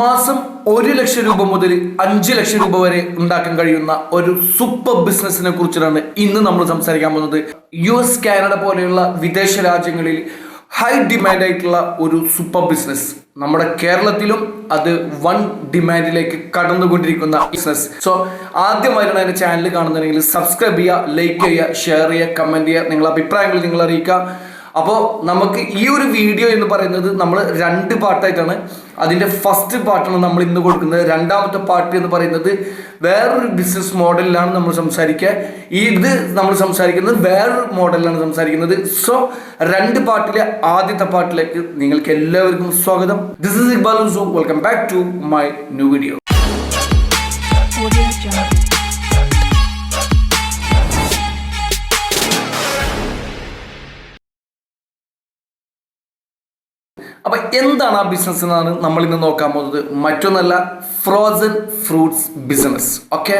മാസം ഒരു ലക്ഷം രൂപ മുതൽ അഞ്ച് ലക്ഷം രൂപ വരെ ഉണ്ടാക്കാൻ കഴിയുന്ന ഒരു സൂപ്പർ ബിസിനസ്സിനെ കുറിച്ചാണ് ഇന്ന് നമ്മൾ സംസാരിക്കാൻ പോകുന്നത്. യു എസ് കാനഡ പോലെയുള്ള വിദേശ രാജ്യങ്ങളിൽ ഹൈ ഡിമാൻഡ് ആയിട്ടുള്ള ഒരു സൂപ്പർ ബിസിനസ് നമ്മുടെ കേരളത്തിലും അത് വൺ ഡിമാൻഡിലേക്ക് കടന്നുകൊണ്ടിരിക്കുന്ന ബിസിനസ് സോ ആദ്യമായിട്ടാണ് എന്റെ ചാനൽ കാണുന്നുണ്ടെങ്കിൽ സബ്സ്ക്രൈബ് ചെയ്യുക ലൈക്ക് ചെയ്യുക ഷെയർ ചെയ്യുക കമന്റ് ചെയ്യുക. നിങ്ങളുടെ അഭിപ്രായങ്ങൾ നിങ്ങൾ അറിയിക്കുക. അപ്പോൾ നമുക്ക് ഈ ഒരു വീഡിയോ എന്ന് പറയുന്നത് നമ്മൾ രണ്ട് പാർട്ടായിട്ടാണ് അതിന്റെ ഫസ്റ്റ് പാർട്ടാണ് നമ്മൾ ഇന്ന് കൊടുക്കുന്നത്. രണ്ടാമത്തെ പാർട്ട് എന്ന് പറയുന്നത് വേറൊരു ബിസിനസ് മോഡലിലാണ് നമ്മൾ സംസാരിക്കുക. ഇത് നമ്മൾ സംസാരിക്കുന്നത് വേറൊരു മോഡലിലാണ് സംസാരിക്കുന്നത്. സോ രണ്ട് പാർട്ടിലെ ആദ്യത്തെ പാർട്ടിലേക്ക് നിങ്ങൾക്ക് എല്ലാവർക്കും സ്വാഗതം. This is Iqbal welcome back to my new video Audio Jungle. അപ്പൊ എന്താണ് ആ ബിസിനസ് എന്നാണ് നമ്മൾ ഇന്ന് നോക്കാൻ പോകുന്നത്. മറ്റൊന്നല്ല frozen fruits business okay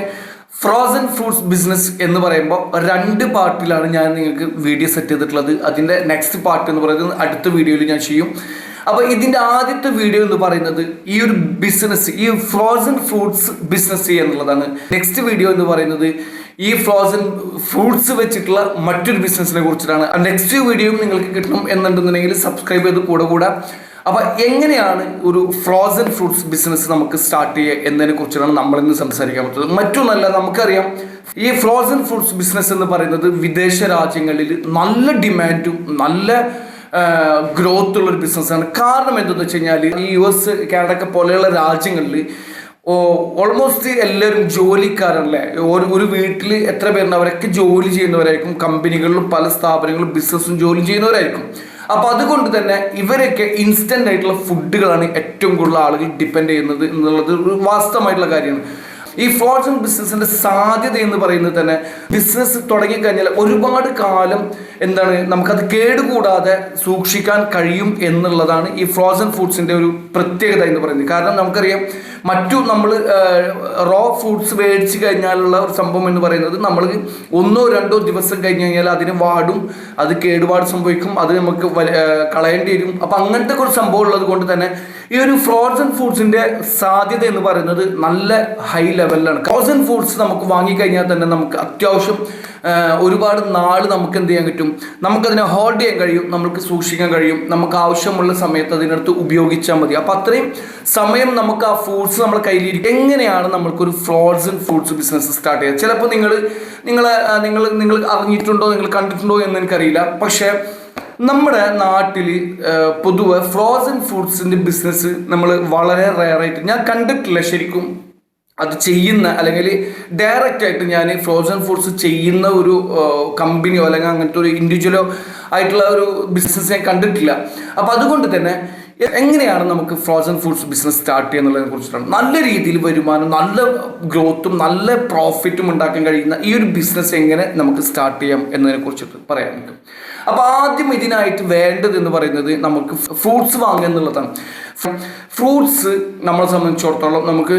frozen fruits business എന്ന് പറയുമ്പോൾ രണ്ട് പാർട്ടിലാണ് ഞാൻ നിങ്ങൾക്ക് വീഡിയോ സെറ്റ് ചെയ്തിട്ടുള്ളത്. അതിന്റെ നെക്സ്റ്റ് പാർട്ട് എന്ന് പറയുന്നത് അടുത്ത വീഡിയോയിൽ ഞാൻ ചെയ്യും. അപ്പോൾ ഇതിന്റെ ആദ്യത്തെ വീഡിയോ എന്ന് പറയുന്നത് ഈ ഒരു ബിസിനസ് ഈ ഫ്രോസൺ ഫ്രൂട്ട്സ് ബിസിനസ് എന്നുള്ളതാണ്. നെക്സ്റ്റ് വീഡിയോ എന്ന് പറയുന്നത് ഈ ഫ്രോസൺ ഫ്രൂട്ട്സ് വെച്ചിട്ടുള്ള മറ്റൊരു ബിസിനസ്സിനെ കുറിച്ചിട്ടാണ്. നെക്സ്റ്റ് വീഡിയോയും നിങ്ങൾക്ക് കിട്ടണം എന്നുണ്ടെന്നുണ്ടെങ്കിൽ സബ്സ്ക്രൈബ് ചെയ്ത് കൂടെ കൂടെ. അപ്പൊ എങ്ങനെയാണ് ഒരു ഫ്രോസൺ ഫ്രൂട്ട്സ് ബിസിനസ് നമുക്ക് സ്റ്റാർട്ട് ചെയ്യുക എന്നതിനെ കുറിച്ചാണ് നമ്മൾ ഇന്ന് സംസാരിക്കാൻ പറ്റുന്നത് മറ്റൊന്നല്ല നമുക്കറിയാം ഈ ഫ്രോസൺ ഫ്രൂട്ട്സ് ബിസിനസ് എന്ന് പറയുന്നത് വിദേശ രാജ്യങ്ങളിൽ നല്ല ഡിമാൻഡും നല്ല ഗ്രോത്ത് ഉള്ള ഒരു ബിസിനസ്സാണ് കാരണം എന്തെന്ന് വെച്ച് കഴിഞ്ഞാൽ ഈ യു എസ് കാനഡ പോലെയുള്ള രാജ്യങ്ങളിൽ ഓൾമോസ്റ്റ് എല്ലാവരും ജോലിക്കാരല്ലേ? ഒരു ഒരു വീട്ടിൽ എത്ര പേരുണ്ട്? അവരൊക്കെ ജോലി ചെയ്യുന്നവരായിരിക്കും. കമ്പനികളിലും പല സ്ഥാപനങ്ങളും ബിസിനസ്സും ജോലി ചെയ്യുന്നവരായിരിക്കും. അപ്പൊ അതുകൊണ്ട് തന്നെ ഇവരൊക്കെ ഇൻസ്റ്റന്റ് ആയിട്ടുള്ള ഫുഡുകളാണ് ഏറ്റവും കൂടുതൽ ആളുകൾ ഡിപ്പെൻഡ് ചെയ്യുന്നത് എന്നുള്ളത് ഒരു വാസ്തവമായിട്ടുള്ള കാര്യമാണ്. ഈ ഫ്രോഡ്സ് ആൻഡ് ബിസിനസ്സിന്റെ സാധ്യത എന്ന് പറയുന്നത് തന്നെ ബിസിനസ് തുടങ്ങിക്കഴിഞ്ഞാൽ ഒരുപാട് കാലം എന്താണ് നമുക്കത് കേടുകൂടാതെ സൂക്ഷിക്കാൻ കഴിയും എന്നുള്ളതാണ് ഈ ഫ്രോസൺ ഫുഡ്സിന്റെ ഒരു പ്രത്യേകത എന്ന് പറയുന്നത്. കാരണം നമുക്കറിയാം മറ്റു നമ്മൾ റോ ഫുഡ്സ് മേടിച്ച് കഴിഞ്ഞാലുള്ള ഒരു സംഭവം എന്ന് പറയുന്നത് നമ്മൾ ഒന്നോ രണ്ടോ ദിവസം കഴിഞ്ഞ് കഴിഞ്ഞാൽ അതിന് വാടും അത് കേടുപാട് സംഭവിക്കും അത് നമുക്ക് കളയേണ്ടി വരും. അപ്പം അങ്ങനത്തെ ഒരു സംഭവം ഉള്ളത് കൊണ്ട് തന്നെ ഈ ഒരു ഫ്രോസൺ ഫുഡ്സിന്റെ സാധ്യത എന്ന് പറയുന്നത് നല്ല ഹൈ ലെവലിലാണ് ഫ്രോസൺ ഫുഡ്സ് നമുക്ക് വാങ്ങിക്കഴിഞ്ഞാൽ തന്നെ നമുക്ക് അത്യാവശ്യം ഒരുപാട് നാൾ നമുക്ക് എന്ത് ചെയ്യാൻ പറ്റും? നമുക്കതിനെ ഹോൾഡ് ചെയ്യാൻ കഴിയും നമുക്ക് സൂക്ഷിക്കാൻ കഴിയും നമുക്ക് ആവശ്യമുള്ള സമയത്ത് അതിനടുത്ത് ഉപയോഗിച്ചാൽ മതി. അപ്പം അത്രയും സമയം നമുക്ക് ആ ഫ്രൂട്ട്സ് നമ്മൾ കയ്യിലിരിക്കും എങ്ങനെയാണ് നമുക്കൊരു ആൻഡ് ഫ്രൂട്ട്സ് ബിസിനസ് സ്റ്റാർട്ട് ചെയ്യുക? ചിലപ്പോൾ നിങ്ങൾ നിങ്ങൾ നിങ്ങൾ നിങ്ങൾ അറിഞ്ഞിട്ടുണ്ടോ നിങ്ങൾ കണ്ടിട്ടുണ്ടോ എന്ന് എനിക്കറിയില്ല. പക്ഷേ നമ്മുടെ നാട്ടിൽ പൊതുവെ ഫ്രോസൺ ഫ്രൂട്ട്സിന്റെ ബിസിനസ് നമ്മൾ വളരെ റയറായിട്ട് ഞാൻ കണ്ടിട്ടില്ല ശരിക്കും അത് ചെയ്യുന്ന അല്ലെങ്കിൽ ഡയറക്റ്റ് ആയിട്ട് ഞാൻ ഫ്രോസൺ ഫുഡ്സ് ചെയ്യുന്ന ഒരു കമ്പനിയോ അല്ലെങ്കിൽ അങ്ങനത്തെ ഒരു ഇൻഡിവിജ്വലോ ആയിട്ടുള്ള ഒരു ബിസിനസ് ഞാൻ കണ്ടിട്ടില്ല. അപ്പോൾ അതുകൊണ്ട് തന്നെ എങ്ങനെയാണ് നമുക്ക് ഫ്രോസൺ ഫുഡ്സ് ബിസിനസ് സ്റ്റാർട്ട് ചെയ്യുന്നതിനെ കുറിച്ചിട്ടാണ്. നല്ല രീതിയിൽ വരുമാനം നല്ല ഗ്രോത്തും നല്ല പ്രോഫിറ്റും ഉണ്ടാക്കാൻ കഴിയുന്ന ഈ ഒരു ബിസിനസ് എങ്ങനെ നമുക്ക് സ്റ്റാർട്ട് ചെയ്യാം എന്നതിനെ കുറിച്ചിട്ട് പറയാൻ പറ്റും അപ്പോൾ ആദ്യം ഇതിനായിട്ട് വേണ്ടത് എന്ന് പറയുന്നത് നമുക്ക് ഫ്രൂട്ട്സ് വാങ്ങുക എന്നുള്ളതാണ്. ഫ്രൂട്ട്സ് നമ്മളെ സംബന്ധിച്ചിടത്തോളം നമുക്ക്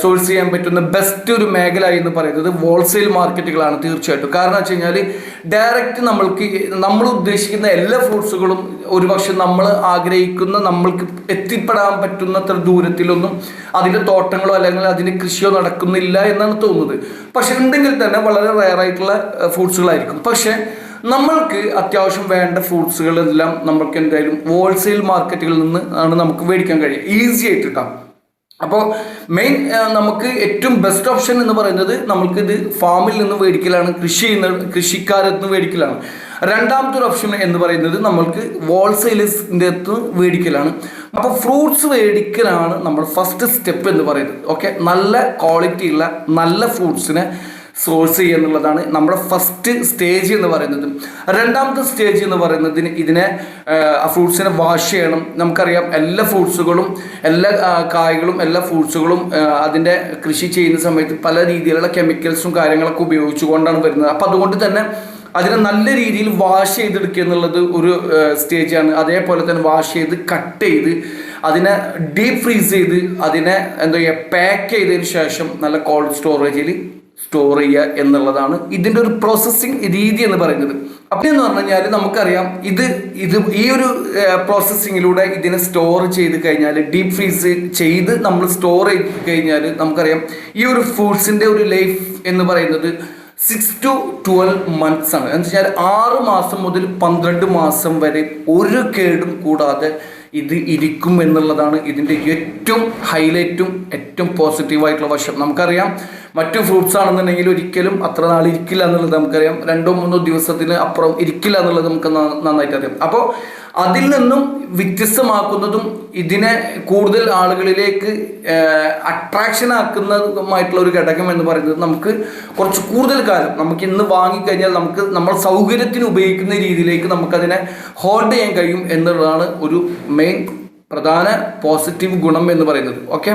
സോഴ്സ് ചെയ്യാൻ പറ്റുന്ന ബെസ്റ്റ് ഒരു മേഖല എന്ന് പറയുന്നത് ഹോൾസെയിൽ മാർക്കറ്റുകളാണ് തീർച്ചയായിട്ടും. കാരണം വെച്ച് കഴിഞ്ഞാൽ ഡയറക്റ്റ് നമ്മൾക്ക് നമ്മൾ ഉദ്ദേശിക്കുന്ന എല്ലാ ഫ്രൂട്ട്സുകളും ഒരുപക്ഷെ നമ്മൾ ആഗ്രഹിക്കുന്ന നമ്മൾക്ക് എത്തിപ്പെടാൻ പറ്റുന്നത്ര ദൂരത്തിലൊന്നും അതിന്റെ തോട്ടങ്ങളോ അല്ലെങ്കിൽ അതിന്റെ കൃഷിയോ നടക്കുന്നില്ല എന്നാണ് തോന്നുന്നത്. പക്ഷെ ഉണ്ടെങ്കിൽ തന്നെ വളരെ റയർ ആയിട്ടുള്ള ഫ്രൂട്ട്സുകളായിരിക്കും പക്ഷേ നമ്മൾക്ക് അത്യാവശ്യം വേണ്ട ഫ്രൂട്ട്സുകളെല്ലാം നമുക്ക് എന്തായാലും ഹോൾസെയിൽ മാർക്കറ്റുകളിൽ നിന്ന് ആണ് നമുക്ക് മേടിക്കാൻ കഴിയുക. ഈസി ആയിട്ട് കിട്ടാം അപ്പോൾ മെയിൻ നമുക്ക് ഏറ്റവും ബെസ്റ്റ് ഓപ്ഷൻ എന്ന് പറയുന്നത് നമ്മൾക്ക് ഇത് ഫാമിൽ നിന്ന് മേടിക്കലാണ് കൃഷി ചെയ്യുന്ന കൃഷിക്കാരത്ത് നിന്ന് മേടിക്കലാണ്. രണ്ടാമത്തെ ഒരു ഓപ്ഷൻ എന്ന് പറയുന്നത് നമ്മൾക്ക് ഹോൾസെയിലേഴ്സിന്റെ അടുത്ത് മേടിക്കലാണ്. അപ്പോൾ ഫ്രൂട്ട്സ് മേടിക്കലാണ് നമ്മൾ ഫസ്റ്റ് സ്റ്റെപ്പ് എന്ന് പറയുന്നത്. ഓക്കെ നല്ല ക്വാളിറ്റി ഉള്ള നല്ല ഫ്രൂട്ട്സിനെ സോഴ്സ് എന്നുള്ളതാണ് നമ്മുടെ ഫസ്റ്റ് സ്റ്റേജ് എന്ന് പറയുന്നത്. രണ്ടാമത്തെ സ്റ്റേജ് എന്ന് പറയുന്നതിന് ഇതിനെ ആ ഫ്രൂട്ട്സിനെ വാഷ് ചെയ്യണം. നമുക്കറിയാം എല്ലാ ഫ്രൂട്ട്സുകളും എല്ലാ കായകളും എല്ലാ ഫ്രൂട്ട്സുകളും അതിന്റെ കൃഷി ചെയ്യുന്ന സമയത്ത് പല രീതിയിലുള്ള കെമിക്കൽസും കാര്യങ്ങളൊക്കെ ഉപയോഗിച്ചുകൊണ്ടാണ് വരുന്നത്. അപ്പം അതുകൊണ്ട് തന്നെ അതിനെ നല്ല രീതിയിൽ വാഷ് ചെയ്തെടുക്കുക എന്നുള്ളത് ഒരു സ്റ്റേജാണ് അതേപോലെ തന്നെ വാഷ് ചെയ്ത് കട്ട് ചെയ്ത് അതിനെ ഡീപ് ഫ്രീസ് ചെയ്ത് അതിനെ എന്താ പറയുക പാക്ക് ചെയ്തതിന് ശേഷം നല്ല കോൾഡ് സ്റ്റോറേജിൽ സ്റ്റോർ ചെയ്യുക എന്നുള്ളതാണ് ഇതിന്റെ ഒരു പ്രോസസ്സിങ് രീതി എന്ന് പറയുന്നത്. അപ്പം എന്ന് പറഞ്ഞു കഴിഞ്ഞാൽ നമുക്കറിയാം ഇത് ഇത് ഈ ഒരു പ്രോസസ്സിങ്ങിലൂടെ ഇതിനെ സ്റ്റോർ ചെയ്ത് കഴിഞ്ഞാൽ ഡീപ് ഫ്രീസ് ചെയ്ത് നമ്മൾ സ്റ്റോർ ചെയ്ത് കഴിഞ്ഞാൽ നമുക്കറിയാം ഈ ഒരു ഫ്രൂട്ട്സിന്റെ ഒരു ലൈഫ് എന്ന് പറയുന്നത് സിക്സ് ടു ട്വൽവ് മന്ത്സ് ആണ്. എന്ന് വെച്ചാൽ ആറ് മാസം മുതൽ പന്ത്രണ്ട് മാസം വരെ ഒരു കേടും കൂടാതെ ഇത് ഇരിക്കും എന്നുള്ളതാണ് ഇതിന്റെ ഏറ്റവും ഹൈലൈറ്റും ഏറ്റവും പോസിറ്റീവായിട്ടുള്ള വശം. നമുക്കറിയാം മറ്റു ഫ്രൂട്ട്സ് ആണെന്നുണ്ടെങ്കിൽ ഒരിക്കലും അത്ര നാൾ ഇരിക്കില്ല എന്നുള്ളത് നമുക്കറിയാം. രണ്ടോ മൂന്നോ ദിവസത്തിന് അപ്പുറം ഇരിക്കില്ല എന്നുള്ളത് നമുക്ക് നന്നായിട്ട് അറിയാം. അപ്പോൾ അതിൽ നിന്നും വ്യത്യസ്തമാക്കുന്നതും ഇതിനെ കൂടുതൽ ആളുകളിലേക്ക് അട്രാക്ഷൻ ആക്കുന്നതുമായിട്ടുള്ള ഒരു ഘടകം എന്ന് പറയുന്നത് നമുക്ക് കുറച്ച് കൂടുതൽ കാലം നമുക്ക് ഇന്ന് വാങ്ങിക്കഴിഞ്ഞാൽ നമുക്ക് നമ്മൾ സൗകര്യത്തിന് ഉപയോഗിക്കുന്ന രീതിയിലേക്ക് നമുക്കതിനെ ഹോൾഡ് ചെയ്യാൻ കഴിയും എന്നുള്ളതാണ് ഒരു മെയിൻ പ്രധാന പോസിറ്റീവ് ഗുണം എന്ന് പറയുന്നത്. ഓക്കെ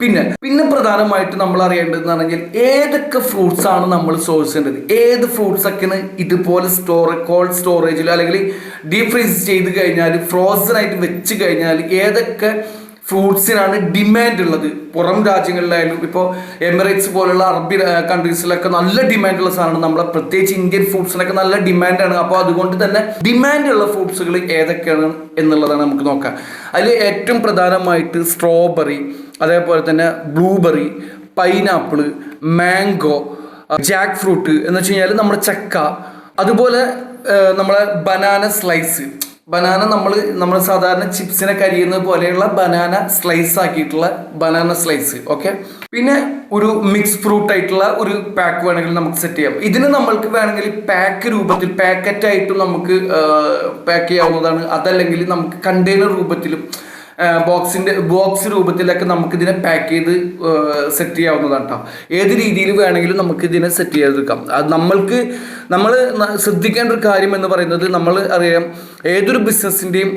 പിന്നെ പിന്നെ പ്രധാനമായിട്ട് നമ്മൾ അറിയേണ്ടതെന്ന് പറഞ്ഞാൽ ഏതൊക്കെ ഫ്രൂട്ട്സ് ആണ് നമ്മൾ സ്റ്റോർ ചെയ്യേണ്ടത്? ഏത് ഫ്രൂട്ട്സ് ഒക്കെയാണ് ഇതുപോലെ സ്റ്റോർ കോൾഡ് സ്റ്റോറേജിൽ അല്ലെങ്കിൽ ഡീപ് ഫ്രീസ് ചെയ്ത് കഴിഞ്ഞാൽ ഫ്രോസൺ ആയിട്ട് വെച്ച് കഴിഞ്ഞാൽ ഏതൊക്കെ ഫ്രൂട്ട്സിനാണ് ഡിമാൻഡ് ഉള്ളത്. പുറം രാജ്യങ്ങളിലായാലും ഇപ്പോൾ എമിറേറ്റ്സ് പോലുള്ള അറബി കൺട്രീസിലൊക്കെ നല്ല ഡിമാൻഡ് ഉള്ള സാധനമാണ്. നമ്മളെ പ്രത്യേകിച്ച് ഇന്ത്യൻ ഫ്രൂട്ട്സിനൊക്കെ നല്ല ഡിമാൻഡാണ് അപ്പോൾ അതുകൊണ്ട് തന്നെ ഡിമാൻഡ് ഉള്ള ഫ്രൂട്ട്സുകൾ ഏതൊക്കെയാണ് എന്നുള്ളതാണ് നമുക്ക് നോക്കാം. അതിൽ ഏറ്റവും പ്രധാനമായിട്ട് സ്ട്രോബെറി അതേപോലെ തന്നെ blueberry pineapple mango jack fruit എന്ന് വെച്ച് കഴിഞ്ഞാൽ നമ്മുടെ ചക്ക അതുപോലെ നമ്മളെ ബനാന സ്ലൈസ് ബനാന നമ്മൾ നമ്മൾ സാധാരണ ചിപ്സിനെ കരിയുന്നത് പോലെയുള്ള ബനാന സ്ലൈസ് ആക്കിയിട്ടുള്ള ബനാന സ്ലൈസ് ഓക്കെ പിന്നെ ഒരു മിക്സ് ഫ്രൂട്ട് ആയിട്ടുള്ള ഒരു പാക്ക് വേണമെങ്കിൽ നമുക്ക് സെറ്റ് ചെയ്യാം. ഇതിന് നമ്മൾക്ക് വേണമെങ്കിൽ പാക്ക് രൂപത്തിൽ പാക്കറ്റ് ആയിട്ടും നമുക്ക് പാക്ക് ചെയ്യാവുന്നതാണ്. അതല്ലെങ്കിൽ നമുക്ക് കണ്ടെയ്നർ രൂപത്തിലും ബോക്സിന്റെ ബോക്സ് രൂപത്തിലൊക്കെ നമുക്ക് ഇതിനെ പാക്ക് ചെയ്ത് സെറ്റ് ചെയ്യാവുന്നതാണ് കേട്ടോ ഏത് രീതിയിൽ വേണമെങ്കിലും നമുക്ക് ഇതിനെ സെറ്റ് ചെയ്തെടുക്കാം. അത് നമ്മൾക്ക് നമ്മൾ ശ്രദ്ധിക്കേണ്ട ഒരു കാര്യം എന്ന് പറയുന്നത് നമ്മൾ അറിയാം ഏതൊരു ബിസിനസ്സിന്റെയും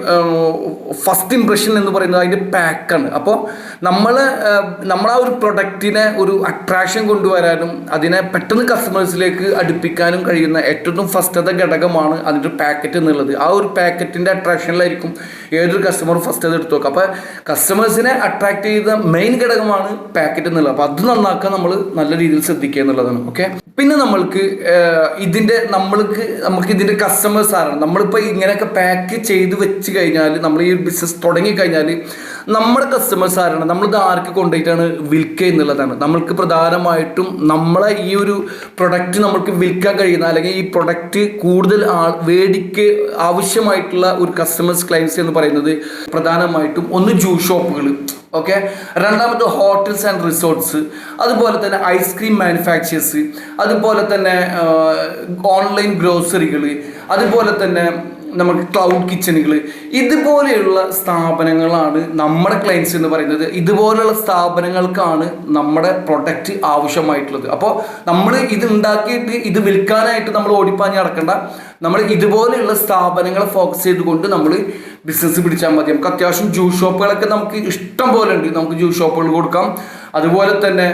ഫസ്റ്റ് ഇംപ്രഷൻ എന്ന് പറയുന്നത് അതിന്റെ പാക്കാണ് അപ്പോൾ നമ്മൾ നമ്മൾ ആ ഒരു പ്രൊഡക്റ്റിനെ ഒരു അട്രാക്ഷൻ കൊണ്ടുവരാനും അതിനെ പെട്ടെന്ന് കസ്റ്റമേഴ്സിലേക്ക് അടുപ്പിക്കാനും കഴിയുന്ന ഏറ്റവും ഫസ്റ്റത്തെ ഘടകമാണ് അതിന്റെ പാക്കറ്റ് എന്നുള്ളത്. ആ ഒരു പാക്കറ്റിന്റെ അട്രാക്ഷനിലായിരിക്കും ഏതൊരു കസ്റ്റമർ ഫസ്റ്റ് അത് എടുത്തു നോക്കുക അപ്പോൾ കസ്റ്റമേഴ്സിനെ അട്രാക്ട് ചെയ്ത മെയിൻ ഘടകമാണ് പാക്കറ്റ് എന്നുള്ളത്. അപ്പോൾ അത് നന്നാക്കാൻ നമ്മൾ നല്ല രീതിയിൽ ശ്രദ്ധിക്കുക എന്നുള്ളതാണ്. ഓക്കെ പിന്നെ നമ്മൾക്ക് ഏഹ്, ഇതിന്റെ നമ്മൾക്ക് നമുക്ക് ഇതിന്റെ കസ്റ്റമേഴ്സ് ആരാണ്? നമ്മളിപ്പോൾ ഇങ്ങനെയൊക്കെ പാക്ക് ചെയ്ത് വെച്ച് കഴിഞ്ഞാൽ നമ്മൾ ഈ ബിസിനസ് തുടങ്ങി കഴിഞ്ഞാൽ നമ്മുടെ കസ്റ്റമേഴ്സ് ആരാണ്? നമ്മളിത് ആർക്ക് കൊണ്ടുപോയിട്ടാണ് വിൽക്കുക എന്നുള്ളതാണ്. നമ്മൾക്ക് പ്രധാനമായിട്ടും നമ്മളെ ഈ ഒരു പ്രൊഡക്റ്റ് നമ്മൾക്ക് വിൽക്കാൻ കഴിയുന്ന അല്ലെങ്കിൽ ഈ പ്രൊഡക്റ്റ് കൂടുതൽ ആൾ വേടിക്ക് ആവശ്യമായിട്ടുള്ള ഒരു കസ്റ്റമേഴ്സ് ക്ലൈൻസ് എന്ന് പറയുന്നത് പ്രധാനമായിട്ടും ഒന്ന് ജ്യൂ ഷോപ്പുകൾ ഓക്കെ രണ്ടാമത് ഹോട്ടൽസ് ആൻഡ് റിസോർട്ട്സ് അതുപോലെ തന്നെ ഐസ്ക്രീം മാനുഫാക്ചേഴ്സ് അതുപോലെ തന്നെ ഓൺലൈൻ ഗ്രോസറികൾ അതുപോലെ തന്നെ നമുക്ക് ക്ലൗഡ് കിച്ചണുകൾ ഇതുപോലെയുള്ള സ്ഥാപനങ്ങളാണ് നമ്മുടെ ക്ലയൻസ് എന്ന് പറയുന്നത്. ഇതുപോലെയുള്ള സ്ഥാപനങ്ങൾക്കാണ് നമ്മുടെ പ്രൊഡക്റ്റ് ആവശ്യമായിട്ടുള്ളത്. അപ്പോൾ നമ്മൾ ഇത് ഉണ്ടാക്കിയിട്ട് ഇത് വിൽക്കാനായിട്ട് നമ്മൾ ഓടിപ്പാഞ്ഞ് നടക്കേണ്ട. നമ്മൾ ഇതുപോലെയുള്ള സ്ഥാപനങ്ങളെ ഫോക്കസ് ചെയ്തുകൊണ്ട് നമ്മൾ ബിസിനസ് പിടിച്ചാൽ മതി. നമുക്ക് അത്യാവശ്യം ജ്യൂസ് ഷോപ്പുകളൊക്കെ നമുക്ക് ഇഷ്ടം പോലെ ഉണ്ട്. നമുക്ക് ജ്യൂസ് ഷോപ്പുകൾ കൊടുക്കാം. അതുപോലെ തന്നെ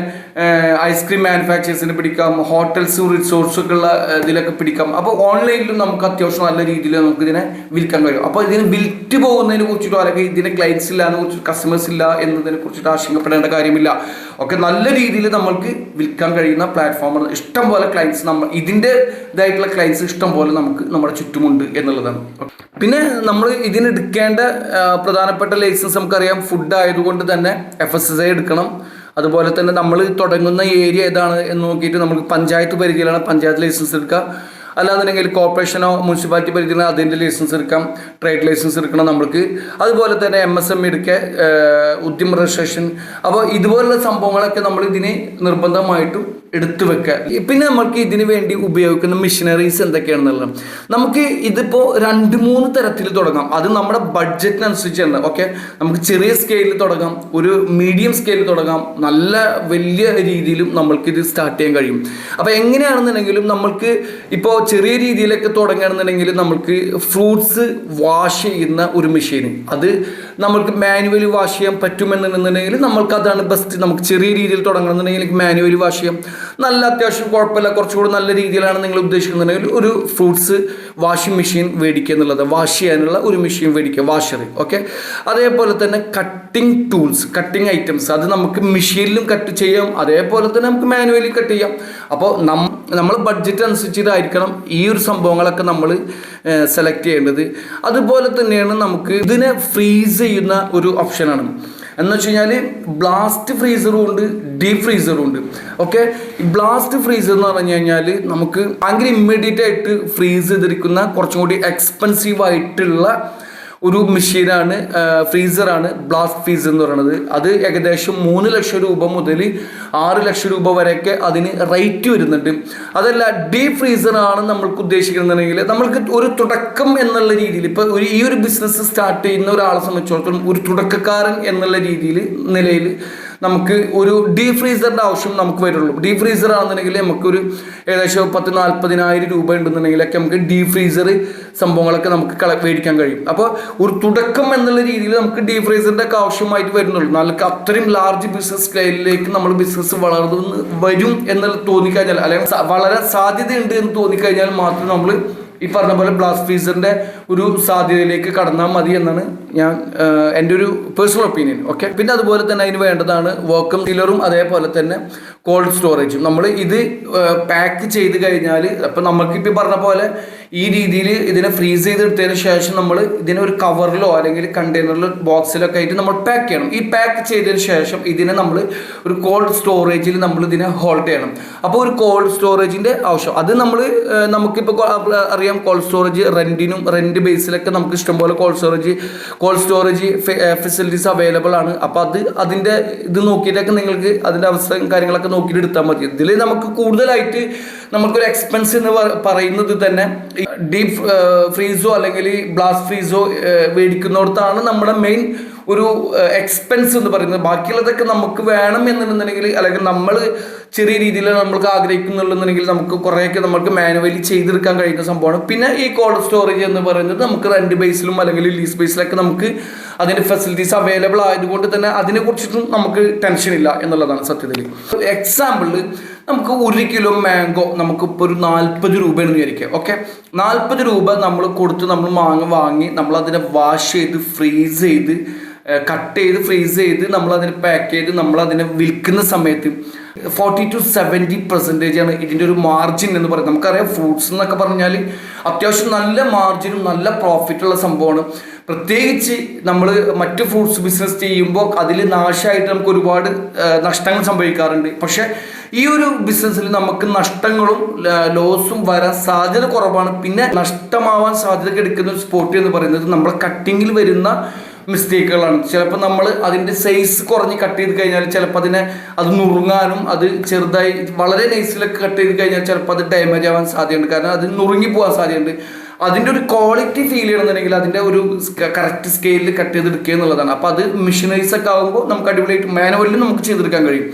ഐസ്ക്രീം മാനുഫാക്ചേഴ്സിന് പിടിക്കാം ഹോട്ടൽസ് റിസോർട്സ് ഒക്കെ ഉള്ള ഇതിലൊക്കെ പിടിക്കാം. അപ്പോൾ ഓൺലൈനിലും നമുക്ക് അത്യാവശ്യം നല്ല രീതിയിൽ നമുക്ക് ഇതിനെ വിൽക്കാൻ കഴിയും. അപ്പോൾ ഇതിന് വിൽറ്റ് പോകുന്നതിനെ കുറിച്ചിട്ടോ അല്ലെങ്കിൽ ഇതിന് ക്ലയൻസ് ഇല്ല എന്ന് കുറിച്ച് കസ്റ്റമേഴ്സ് ഇല്ല എന്നതിനെ കുറിച്ചിട്ട് ആശങ്കപ്പെടേണ്ട കാര്യമില്ല. ഒക്കെ നല്ല രീതിയിൽ നമ്മൾക്ക് വിൽക്കാൻ കഴിയുന്ന പ്ലാറ്റ്ഫോമാണ് ഇഷ്ടം പോലെ ക്ലയൻസ് നമ്മൾ ഇതിന്റെ ഇതായിട്ടുള്ള ക്ലയൻസ് ഇഷ്ടം പോലെ നമുക്ക് നമ്മുടെ ചുറ്റുമുണ്ട് എന്നുള്ളതാണ്. പിന്നെ നമ്മൾ ഇതിന് എടുക്കേണ്ട പ്രധാനപ്പെട്ട ലൈസൻസ് നമുക്കറിയാം. ഫുഡ് ആയതുകൊണ്ട് തന്നെ എഫ് എസ് എസ് ഐ എടുക്കണം. അതുപോലെ തന്നെ നമ്മൾ തുടങ്ങുന്ന ഏരിയ ഏതാണ് എന്ന് നോക്കിയിട്ട് നമുക്ക് പഞ്ചായത്ത് പരിധിയിലാണ് പഞ്ചായത്ത് ലൈസൻസ് എടുക്കുക. അല്ലാന്നുണ്ടെങ്കിൽ കോർപ്പറേഷനോ മുനിസിപ്പാലിറ്റി പരിധിയിലാണ് അതിന്റെ ലൈസൻസ് എടുക്കാം. ട്രേഡ് ലൈസൻസ് എടുക്കണം നമ്മൾക്ക്. അതുപോലെ തന്നെ എം എസ് എം എടുക്കുക ഉദ്യമ രജിസ്ട്രേഷൻ അപ്പോൾ ഇതുപോലുള്ള സംഭവങ്ങളൊക്കെ നമ്മൾ ഇതിനെ നിർബന്ധമായിട്ടും എടുത്തു വെക്കുക. പിന്നെ നമുക്ക് ഇതിന് വേണ്ടി ഉപയോഗിക്കുന്ന മെഷീനറീസ് എന്തൊക്കെയാണെന്നുള്ളത്. നമുക്ക് ഇതിപ്പോൾ രണ്ട് മൂന്ന് തരത്തിൽ തുടങ്ങാം. അത് നമ്മുടെ ബഡ്ജറ്റിനനുസരിച്ചാണ് ഓക്കെ നമുക്ക് ചെറിയ സ്കെയിലിൽ തുടങ്ങാം. ഒരു മീഡിയം സ്കെയിലിൽ തുടങ്ങാം. നല്ല വലിയ രീതിയിലും നമ്മൾക്ക് ഇത് സ്റ്റാർട്ട് ചെയ്യാൻ കഴിയും. അപ്പോൾ എങ്ങനെയാണെന്നുണ്ടെങ്കിലും നമ്മൾക്ക് ഇപ്പോൾ ചെറിയ രീതിയിലൊക്കെ തുടങ്ങുകയാണെന്നുണ്ടെങ്കിൽ നമ്മൾക്ക് ഫ്രൂട്ട്സ് വാഷ് ചെയ്യുന്ന ഒരു മെഷീൻ അത് നമ്മൾക്ക് മാനുവലി വാഷ് ചെയ്യാൻ പറ്റുമെന്നുണ്ടെന്നുണ്ടെങ്കിൽ നമ്മൾക്ക് അതാണ് ബെസ്റ്റ് നമുക്ക് ചെറിയ രീതിയിൽ തുടങ്ങണമെന്നുണ്ടെങ്കിൽ മാനുവലി വാഷ് ചെയ്യാം. നല്ല അത്യാവശ്യം കുഴപ്പമില്ല. കുറച്ചുകൂടി നല്ല രീതിയിലാണ് നിങ്ങൾ ഉദ്ദേശിക്കുന്നുണ്ടെങ്കിൽ ഒരു ഫ്രൂട്ട്സ് വാഷിംഗ് മെഷീൻ മേടിക്കുക എന്നുള്ളത്. വാഷ് ചെയ്യാനുള്ള ഒരു മെഷീൻ മേടിക്കുക. വാഷർ ഓക്കെ അതേപോലെ തന്നെ കട്ടിംഗ് ടൂൾസ് കട്ടിംഗ് ഐറ്റംസ് അത് നമുക്ക് മെഷീനിലും കട്ട് ചെയ്യാം. അതേപോലെ തന്നെ നമുക്ക് മാനുവലി കട്ട് ചെയ്യാം. അപ്പോൾ നം നമ്മൾ ബഡ്ജറ്റ് അനുസരിച്ചിട്ടായിരിക്കണം ഈ ഒരു സംഭവങ്ങളൊക്കെ നമ്മൾ സെലക്ട് ചെയ്യേണ്ടത്. അതുപോലെ തന്നെയാണ് നമുക്ക് ഇതിനെ ഫ്രീസ് ചെയ്യുന്ന ഒരു ഓപ്ഷനാണ് എന്ന് വെച്ച് കഴിഞ്ഞാൽ ബ്ലാസ്റ്റ് ഫ്രീസറും ഉണ്ട് ഡീപ് ഫ്രീസറും ഉണ്ട്. ഓക്കെ ബ്ലാസ്റ്റ് ഫ്രീസർ എന്ന് പറഞ്ഞു കഴിഞ്ഞാൽ നമുക്ക് ഭയങ്കര ഇമ്മീഡിയറ്റ് ആയിട്ട് ഫ്രീസ് ചെയ്തിരിക്കുന്ന കുറച്ചും കൂടി എക്സ്പെൻസീവ് ആയിട്ടുള്ള ഒരു മെഷീനാണ് ഫ്രീസറാണ് ബ്ലാസ്റ്റ് ഫ്രീസർ എന്ന് പറയുന്നത്. അത് ഏകദേശം മൂന്ന് ലക്ഷം രൂപ മുതൽ ആറ് ലക്ഷം രൂപ വരെയൊക്കെ അതിന് റേറ്റ് വരുന്നുണ്ട്. അതല്ല ഡീപ് ഫ്രീസറാണ് നമ്മൾക്ക് ഉദ്ദേശിക്കുന്നുണ്ടെങ്കിൽ നമ്മൾക്ക് ഒരു തുടക്കം എന്നുള്ള രീതിയിൽ ഇപ്പോൾ ഒരു ഈ ഒരു ബിസിനസ് സ്റ്റാർട്ട് ചെയ്യുന്ന ഒരാളെ സംബന്ധിച്ചിടത്തോളം ഒരു തുടക്കക്കാരൻ എന്നുള്ള രീതിയിൽ നിലയിൽ നമുക്ക് ഒരു ഡീപ് ഫ്രീസറിന്റെ ആവശ്യം നമുക്ക് വരുള്ളൂ. ഡീപ് ഫ്രീസർ ആണെന്നുണ്ടെങ്കിൽ നമുക്കൊരു ഏകദേശം പത്ത് നാൽപ്പതിനായിരം രൂപ ഉണ്ടെന്നുണ്ടെങ്കിലൊക്കെ നമുക്ക് ഡീപ് ഫ്രീസർ സംഭവങ്ങളൊക്കെ നമുക്ക് കള മേടിക്കാൻ കഴിയും. അപ്പോൾ ഒരു തുടക്കം എന്നുള്ള രീതിയിൽ നമുക്ക് ഡീപ് ഫ്രീസറിന്റെ ഒക്കെ ആവശ്യമായിട്ട് വരുന്നുള്ളൂ. നല്ല അത്രയും ലാർജ് ബിസിനസ് സ്കെയിലിലേക്ക് നമ്മൾ ബിസിനസ് വളർന്നു വരും എന്ന് തോന്നിക്കഴിഞ്ഞാൽ അല്ലെങ്കിൽ വളരെ സാധ്യതയുണ്ട് എന്ന് തോന്നിക്കഴിഞ്ഞാൽ മാത്രം നമ്മൾ ഈ പറഞ്ഞ പോലെ ബ്ലാസ്റ്റ് ഫ്രീസറിന്റെ ഒരു സാധ്യതയിലേക്ക് കടന്നാൽ മതി എന്നാണ് ഞാൻ എന്റെ ഒരു പേഴ്സണൽ ഒപ്പീനിയൻ ഓക്കെ പിന്നെ അതുപോലെ തന്നെ അതിന് വേണ്ടതാണ് വോക്കം സീലറും അതേപോലെ തന്നെ കോൾഡ് സ്റ്റോറേജും നമ്മൾ ഇത് പാക്ക് ചെയ്ത് കഴിഞ്ഞാൽ അപ്പം നമുക്കിപ്പോൾ പറഞ്ഞ പോലെ ഈ രീതിയിൽ ഇതിനെ ഫ്രീസ് ചെയ്തെടുത്തതിന് ശേഷം നമ്മൾ ഇതിനെ ഒരു കവറിലോ അല്ലെങ്കിൽ കണ്ടെയ്നറിലോ ബോക്സിലൊക്കെ ആയിട്ട് നമ്മൾ പാക്ക് ചെയ്യണം. ഈ പാക്ക് ചെയ്തതിന് ശേഷം ഇതിനെ നമ്മൾ ഒരു കോൾഡ് സ്റ്റോറേജിൽ നമ്മൾ ഇതിനെ ഹോൾഡ് ചെയ്യണം. അപ്പോൾ ഒരു കോൾഡ് സ്റ്റോറേജിന്റെ ആവശ്യം. അത് നമ്മൾ നമുക്കിപ്പോൾ അറിയാം കോൾഡ് സ്റ്റോറേജ് റെന്റിനും റെന്റ് ബേസിലൊക്കെ നമുക്ക് ഇഷ്ടംപോലെ cold storage cold storage facilities available ആണ്. അപ്പോൾ അത് അതിന്റെ ഇത് നോക്കിയിട്ടൊക്കെ നിങ്ങൾക്ക് അതിന്റെ അവസ്ഥയും കാര്യങ്ങളൊക്കെ നോക്കിയിട്ട് എടുത്താൽ മതി. ഇതിൽ നമുക്ക് കൂടുതലായിട്ട് നമുക്കൊരു എക്സ്പെൻസ് എന്ന് പറയുന്നത് തന്നെ ഡീപ് ഫ്രീസോ അല്ലെങ്കിൽ ബ്ലാസ്റ്റ് ഫ്രീസോ മേടിക്കുന്നിടത്താണ് നമ്മുടെ മെയിൻ ഒരു എക്സ്പെൻസ് എന്ന് പറയുന്നത്. ബാക്കിയുള്ളതൊക്കെ നമുക്ക് വേണം എന്നുണ്ടെന്നുണ്ടെങ്കിൽ അല്ലെങ്കിൽ നമ്മൾ ചെറിയ രീതിയിൽ നമ്മൾക്ക് ആഗ്രഹിക്കുന്നുണ്ടെന്നുണ്ടെങ്കിൽ നമുക്ക് കുറേയൊക്കെ നമുക്ക് മാനുവലി ചെയ്തെടുക്കാൻ കഴിയുന്ന സംഭവമാണ്. പിന്നെ ഈ കോൾഡ് സ്റ്റോറേജ് എന്ന് പറയുന്നത് നമുക്ക് റെന്റ് ബേസിലും അല്ലെങ്കിൽ ലീസ് ബേസിലൊക്കെ നമുക്ക് അതിന്റെ ഫെസിലിറ്റീസ് അവൈലബിൾ ആയതുകൊണ്ട് തന്നെ അതിനെക്കുറിച്ചിട്ടും നമുക്ക് ടെൻഷൻ ഇല്ല എന്നുള്ളതാണ് സത്യത്തിൽ. എക്സാമ്പിളിൽ നമുക്ക് ഒരു കിലോ മാംഗോ നമുക്ക് ഇപ്പോൾ ഒരു നാൽപ്പത് എന്ന് വിചാരിക്കുക ഓക്കെ നാൽപ്പത് രൂപ നമ്മൾ കൊടുത്ത് നമ്മൾ മാങ്ങ വാങ്ങി നമ്മൾ അതിനെ വാഷ് ചെയ്ത് ഫ്രീസ് ചെയ്ത് കട്ട് ചെയ്ത് ഫ്രീസ് ചെയ്ത് നമ്മൾ അതിനെ പാക്ക് ചെയ്ത് നമ്മൾ അതിനെ വിൽക്കുന്ന സമയത്ത് ഫോർട്ടി ടു സെവന്റി പെർസെന്റേജ് ആണ് ഇതിന്റെ ഒരു മാർജിൻ എന്ന് പറയുന്നത്. നമുക്കറിയാം ഫ്രൂട്ട്സ് എന്നൊക്കെ പറഞ്ഞാൽ അത്യാവശ്യം നല്ല മാർജിനും നല്ല പ്രോഫിറ്റുള്ള സംഭവമാണ്. പ്രത്യേകിച്ച് നമ്മൾ മറ്റ് ഫ്രൂട്ട്സ് ബിസിനസ് ചെയ്യുമ്പോൾ അതിൽ നാശമായിട്ട് നമുക്ക് ഒരുപാട് നഷ്ടങ്ങൾ സംഭവിക്കാറുണ്ട്. പക്ഷേ ഈ ഒരു ബിസിനസ്സിൽ നമുക്ക് നഷ്ടങ്ങളും ലോസും വരാൻ സാധ്യത കുറവാണ്. പിന്നെ നഷ്ടമാവാൻ സാധ്യത എടുക്കുന്ന സ്പോട്ട് എന്ന് പറയുന്നത് നമ്മുടെ കട്ടിങ്ങിൽ വരുന്ന മിസ്റ്റേക്കുകളാണ് ചിലപ്പോൾ നമ്മൾ അതിന്റെ സൈസ് കുറഞ്ഞ് കട്ട് ചെയ്ത് കഴിഞ്ഞാൽ ചിലപ്പോൾ അതിനെ അത് നുറുങ്ങാനും അത് ചെറുതായി വളരെ നൈസിലൊക്കെ കട്ട് ചെയ്ത് കഴിഞ്ഞാൽ ചിലപ്പോൾ അത് ഡാമേജ് ആവാൻ സാധ്യതയുണ്ട്. കാരണം അത് നുറുങ്ങി പോകാൻ സാധ്യതയുണ്ട്. അതിന്റെ ഒരു ക്വാളിറ്റി ഫീൽ ചെയ്യണമെന്നുണ്ടെങ്കിൽ അതിന്റെ ഒരു കറക്റ്റ് സ്കെയിലിൽ കട്ട് ചെയ്തെടുക്കുക എന്നുള്ളതാണ്. അപ്പോൾ അത് മെഷീനറീസ് ഒക്കെ ആകുമ്പോൾ നമുക്ക് അടിപൊളിയായിട്ട് മാനുവലിൽ നമുക്ക് ചെയ്തെടുക്കാൻ കഴിയും.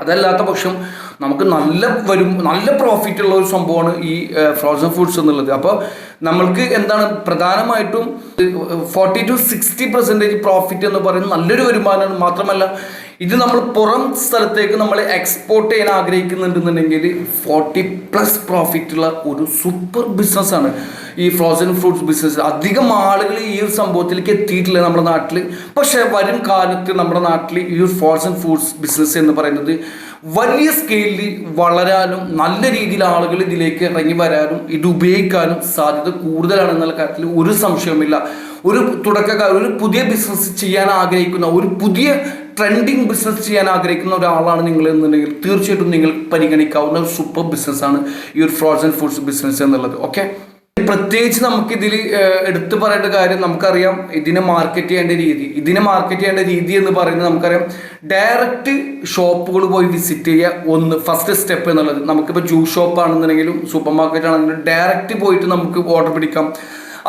അതല്ലാത്ത പക്ഷം നമുക്ക് നല്ല വരും നല്ല പ്രോഫിറ്റ് ഉള്ള ഒരു സംഭവമാണ് ഈ ഫ്രോസൺ ഫുഡ്സ് എന്നുള്ളത്. അപ്പോൾ നമ്മൾക്ക് എന്താണ് പ്രധാനമായിട്ടും forty to sixty percentage profit എന്ന് പറയുന്നത് നല്ലൊരു വരുമാനമാണ്. മാത്രമല്ല ഇത് നമ്മൾ പുറം സ്ഥലത്തേക്ക് നമ്മൾ എക്സ്പോർട്ട് ചെയ്യാൻ ആഗ്രഹിക്കുന്നുണ്ടെന്നുണ്ടെങ്കിൽ ഫോർട്ടി പ്ലസ് പ്രോഫിറ്റ് ഉള്ള ഒരു സൂപ്പർ ബിസിനസ്സാണ് ഈ ഫ്രോസൺ ഫ്രൂട്ട്സ് ബിസിനസ് അധികം ആളുകൾ ഈ ഒരു സംഭവത്തിലേക്ക് എത്തിയിട്ടില്ല നമ്മുടെ നാട്ടിൽ. പക്ഷേ വരും കാലത്ത് നമ്മുടെ നാട്ടിൽ ഈ ഒരു ഫ്രോസൺ ഫ്രൂട്ട്സ് ബിസിനസ് എന്ന് പറയുന്നത് വലിയ സ്കെയിലിൽ വളരാനും നല്ല രീതിയിൽ ആളുകൾ ഇതിലേക്ക് ഇറങ്ങി വരാനും ഇത് ഉപയോഗിക്കാനും സാധ്യത കൂടുതലാണെന്നുള്ള കാര്യത്തിൽ ഒരു സംശയവുമില്ല. ഒരു തുടക്കക്കാർ ഒരു പുതിയ ബിസിനസ് ചെയ്യാൻ ആഗ്രഹിക്കുന്ന ഒരു പുതിയ ട്രെൻഡിങ് ബിസിനസ് ചെയ്യാൻ ആഗ്രഹിക്കുന്ന ഒരാളാണ് നിങ്ങൾ എന്നുണ്ടെങ്കിൽ തീർച്ചയായിട്ടും നിങ്ങൾ പരിഗണിക്കാവുന്ന ഒരു സൂപ്പർ ബിസിനസ്സാണ് ഈ ഒരു ഫ്രോസൺ ഫുഡ്സ് ബിസിനസ് എന്നുള്ളത്. ഓക്കെ പ്രത്യേകിച്ച് നമുക്ക് ഇതിൽ എടുത്തു പറയേണ്ട കാര്യം നമുക്കറിയാം. ഇതിനെ മാർക്കറ്റ് ചെയ്യേണ്ട രീതി. ഇതിനെ മാർക്കറ്റ് ചെയ്യേണ്ട രീതി എന്ന് പറയുന്നത് നമുക്കറിയാം. ഡയറക്റ്റ് ഷോപ്പുകൾ പോയി വിസിറ്റ് ചെയ്യുക ഒന്ന് ഫസ്റ്റ് സ്റ്റെപ്പ് എന്നുള്ളത്. നമുക്കിപ്പോൾ ജ്യൂസ് ഷോപ്പ് ആണെന്നുണ്ടെങ്കിലും സൂപ്പർ മാർക്കറ്റ് ആണെന്നുണ്ടെങ്കിലും ഡയറക്റ്റ് പോയിട്ട് നമുക്ക് ഓർഡർ പിടിക്കാം.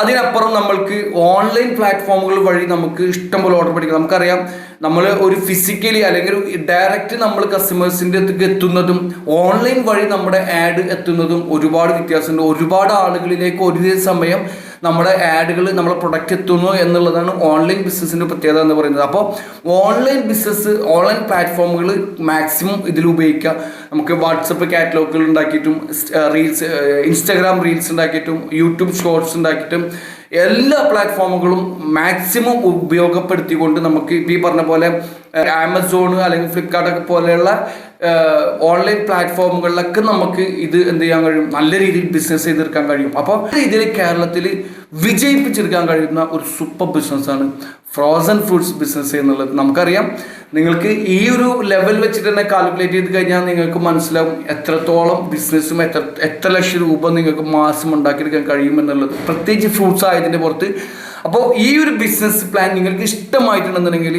അതിനപ്പുറം നമ്മൾക്ക് ഓൺലൈൻ പ്ലാറ്റ്ഫോമുകൾ വഴി നമുക്ക് ഇഷ്ടംപോലെ ഓർഡർ പിടിക്കാം. നമുക്കറിയാം നമ്മൾ ഒരു ഫിസിക്കലി അല്ലെങ്കിൽ ഡയറക്റ്റ് നമ്മൾ കസ്റ്റമേഴ്സിന്റെ അടുത്തേക്ക് എത്തുന്നതും ഓൺലൈൻ വഴി നമ്മുടെ ആഡ് എത്തുന്നതും ഒരുപാട് വ്യത്യാസമുണ്ട്. ഒരുപാട് ആളുകളിലേക്ക് ഒരേ സമയം നമ്മുടെ ആഡുകൾ നമ്മുടെ പ്രൊഡക്റ്റ് എത്തുന്നു എന്നുള്ളതാണ് ഓൺലൈൻ ബിസിനസ്സിന്റെ പ്രത്യേകത എന്ന് പറയുന്നത്. അപ്പോൾ ഓൺലൈൻ ബിസിനസ് ഓൺലൈൻ പ്ലാറ്റ്ഫോമുകൾ മാക്സിമം ഇതിൽ ഉപയോഗിക്കുക നമുക്ക് വാട്സപ്പ് കാറ്റലോഗുകൾ ഉണ്ടാക്കിയിട്ടും റീൽസ് ഇൻസ്റ്റാഗ്രാം റീൽസ് ഉണ്ടാക്കിയിട്ടും യൂട്യൂബ് ഷോർട്സ് ഉണ്ടാക്കിയിട്ടും എല്ലാ പ്ലാറ്റ്ഫോമുകളും മാക്സിമം ഉപയോഗപ്പെടുത്തിക്കൊണ്ട് നമുക്ക് ഈ പറഞ്ഞ പോലെ ആമസോൺ അല്ലെങ്കിൽ ഫ്ലിപ്കാർട്ട് ഒക്കെ പോലെയുള്ള ഓൺലൈൻ പ്ലാറ്റ്ഫോമുകളിലൊക്കെ നമുക്ക് ഇത് എന്ത് ചെയ്യാൻ കഴിയും? നല്ല രീതിയിൽ ബിസിനസ് ചെയ്തെടുക്കാൻ കഴിയും. അപ്പോൾ രീതിയിൽ കേരളത്തിൽ വിജയിപ്പിച്ചെടുക്കാൻ കഴിയുന്ന ഒരു സൂപ്പർ ബിസിനസ്സാണ് ഫ്രോസൺ ഫ്രൂട്ട്സ് ബിസിനസ് എന്നുള്ളത്. നമുക്കറിയാം. നിങ്ങൾക്ക് ഈ ഒരു ലെവൽ വെച്ചിട്ട് തന്നെ കാൽക്കുലേറ്റ് ചെയ്ത് കഴിഞ്ഞാൽ നിങ്ങൾക്ക് മനസ്സിലാവും എത്രത്തോളം ബിസിനസ്സും എത്ര എത്ര ലക്ഷം രൂപ നിങ്ങൾക്ക് മാസം ഉണ്ടാക്കിയെടുക്കാൻ കഴിയുമെന്നുള്ളത് പ്രത്യേകിച്ച് ഫ്രൂട്ട്സ് ആയതിന്റെ പുറത്ത് അപ്പോൾ ഈ ഒരു ബിസിനസ് പ്ലാൻ നിങ്ങൾക്ക് ഇഷ്ടമായിട്ടുണ്ടെന്നുണ്ടെങ്കിൽ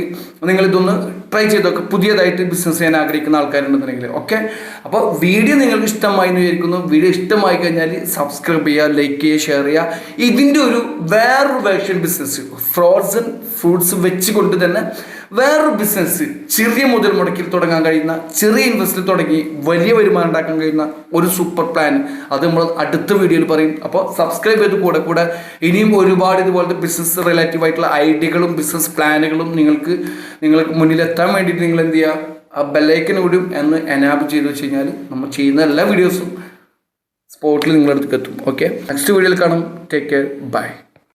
നിങ്ങൾ ഇതൊന്ന് ട്രൈ ചെയ്ത് നോക്കുക പുതിയതായിട്ട് ബിസിനസ് ചെയ്യാൻ ആഗ്രഹിക്കുന്ന ആൾക്കാരുണ്ടെന്നുണ്ടെങ്കിൽ ഓക്കെ അപ്പോൾ വീഡിയോ നിങ്ങൾക്ക് ഇഷ്ടമായി എന്ന് വിചാരിക്കുന്നു. വീഡിയോ ഇഷ്ടമായി കഴിഞ്ഞാൽ സബ്സ്ക്രൈബ് ചെയ്യുക ലൈക്ക് ചെയ്യുക ഷെയർ ചെയ്യുക. ഇതിന്റെ ഒരു വേറൊരു വേർഷൻ ബിസിനസ് ഫ്രോസൺ ഫ്രൂട്ട്സ് വെച്ചുകൊണ്ട് തന്നെ വേറൊരു ബിസിനസ് ചെറിയ മുതൽ മുടക്കിൽ തുടങ്ങാൻ കഴിയുന്ന ചെറിയ ഇൻവെസ്റ്റിൽ തുടങ്ങി വലിയ വരുമാനം ഉണ്ടാക്കാൻ കഴിയുന്ന ഒരു സൂപ്പർ പ്ലാൻ അത് നമ്മൾ അടുത്ത വീഡിയോയിൽ പറയും. അപ്പോൾ സബ്സ്ക്രൈബ് ചെയ്ത് കൂടെ കൂടെ ഇനിയും ഒരുപാട് ഇതുപോലത്തെ ബിസിനസ് റിലേറ്റീവ് ആയിട്ടുള്ള ഐഡിയകളും ബിസിനസ് പ്ലാനുകളും നിങ്ങൾക്ക് നിങ്ങൾക്ക് മുന്നിലെത്താൻ വേണ്ടിയിട്ട് നിങ്ങൾ എന്ത് ചെയ്യുക? ആ ബെല്ലൈക്കൻ കൂടി എന്ന് എനാബ് ചെയ്ത് വെച്ച് കഴിഞ്ഞാൽ നമ്മൾ ചെയ്യുന്ന എല്ലാ വീഡിയോസും സ്പോട്ടിൽ നിങ്ങളുടെ അടുത്തേക്ക് എത്തും. ഓക്കെ നെക്സ്റ്റ് വീഡിയോയിൽ കാണാം. Take care bye